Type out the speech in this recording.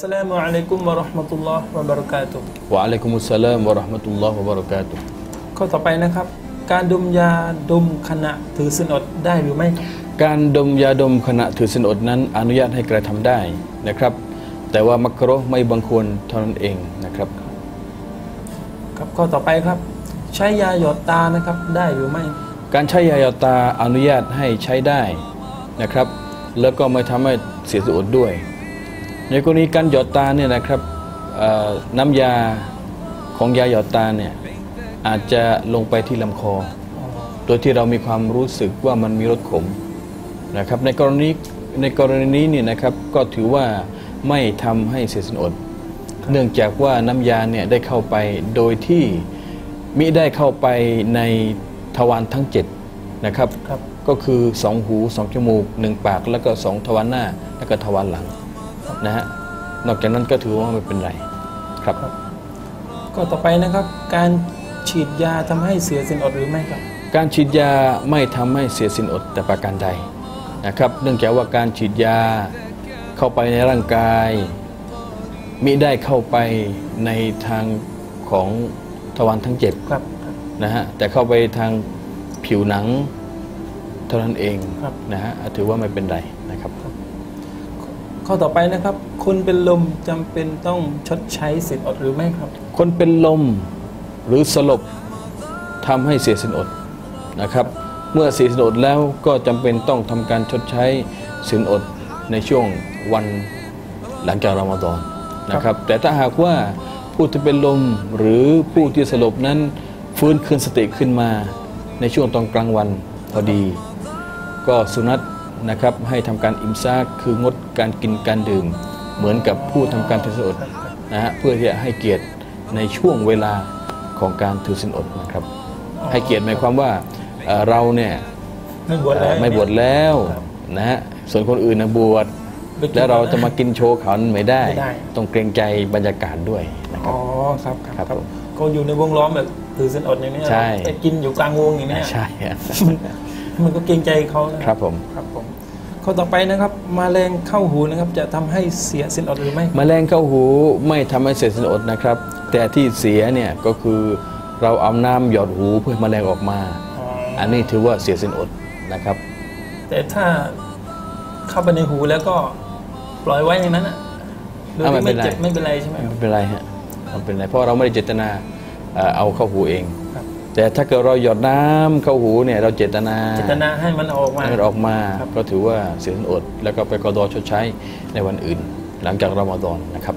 สลามุอะลัยกุมวะเราะห์มะตุลลอฮ์วะบะเราะกาตุฮ์วะอะลัยกุมุสสลามวะเราะห์มะตุลลอฮ์วะบะเราะกาตุฮ์ข้อต่อไปนะครับ การดมยาดมขณะถือศีลอดได้หรือไม่ครับการดมยาดมขณะถือศีลอดนั้น อนุญาตให้กระทำได้นะครับ แต่ว่ามักรุฮ์ไม่บังควรเท่านั้นเองนะครับ ครับข้อต่อไปครับ ใช้ยาหยอดตานะครับได้หรือไม่ การใช้ยาหยอดตาอนุญาตให้ใช้ได้นะครับ แล้วก็ไม่ทำให้เสียสุดด้วย ในกรณีการหยอดตาเนี่ยนะครับเอ่อน้ำยาของยาหยอดตาเนี่ยอาจจะลงไปที่ลำคอ โดยที่เรามีความรู้สึกว่ามันมีรสขมนะครับในกรณีในกรณีนี้เนี่ยนะครับก็ถือว่าไม่ทำให้เสียสินอด เนื่องจากว่าน้ำยาเนี่ยได้เข้าไปโดยที่มิได้เข้าไปในทวารทั้ง7นะครับครับก็คือ 2 หู 2 จมูก 1 ปาก แล้วก็ 2 ทวารหน้า แล้วก็ทวารหลัง นะฮะนอกจากนั้นก็ถือว่าไม่เป็นไรครับข้อต่อไปนะครับ การฉีดยาทำให้เสียศีลอดหรือไม่ครับ การฉีดยาไม่ทำให้เสียสินอดแต่ประการใดนะครับ เนื่องจากว่าการฉีดยาเข้าไปในร่างกายมิได้เข้าไปในทางของทวารทั้งเจ็ดครับครับนะฮะแต่เข้าไปทางผิวหนังเท่านั้นเองครับนะฮะถือว่าไม่เป็นไรนะครับ ข้อต่อไปนะครับ คนเป็นลมจำเป็นต้องชดใช้ศีลอดหรือไม่ครับ คนเป็นลมหรือสลบทำให้เสียสินอดนะครับ เมื่อเสียสินอดแล้วก็จำเป็นต้องทำการชดใช้สินอดในช่วงวันหลังจากรอมฎอนนะครับ แต่ถ้าหากว่าผู้ที่เป็นลมหรือผู้ที่สลบนั้นฟื้นคืนสติขึ้นมาในช่วงตอนกลางวันพอดี ก็สุนัต นะครับให้ทำการอิมซากคืองดการกินการดื่ม เหมือนกับผู้ทำการถือศีลอดนะฮะเพื่อที่จะให้เกียรติในช่วงเวลาของการถือศีลอดนะครับให้เกียรติหมายความว่าเอ่อเราเนี่ยไม่บวชแล้วเอ่อไม่บวชแล้วครับนะฮะส่วนคนอื่นนะบวชไปกินแล้วเราจะมากินโชว์เขาไม่ได้ไม่ได้ ต้องเกรงใจบรรยากาศด้วยนะครัอ๋บอครับครับครับผมก็อยู่ในวงล้อมแบบถือศีลอดอย่างนี้ยใช่ไปกินอยู่กลางวงอย่างนี้ยใช่ฮะ มันก็เกรงใจเขานะครับผมครับผมข้อต่อไปนะครับมาแรงเข้าหูนะครับ จะทำให้เสียศีลอดหรือไม่แมลงเข้าหูไม่ทำให้เสียสินอดนะครับ แต่ที่เสียเนี่ยก็คือเราเอาน้ำหยอดหูเพื่อแมลงออกมาอ๋ออันนี้ถือว่าเสียสินอดนะครับ แต่ถ้าเข้าไปในหูแล้วก็ปล่อยไว้อย่างนั้นอะโดยอะไม่ที่เป็ไม่นไรเจ็บไม่เป็นไรใช่ไหมครับไม่เป็นไรฮะไม่เป็นไรเพราะเราไม่ได้เจตนาเอ่อเอาเข้าหูเองครับ แต่ถ้าเกิดเราหยอดน้ำเข้าหูเนี่ยเราเจตนาเจตนาให้มันออกมาให้มันออกมาครับก็ถือว่าเสียสินอด แล้วก็ไปกอดอชดใช้ในวันอื่น หลังจากรอมฎอนนะครับ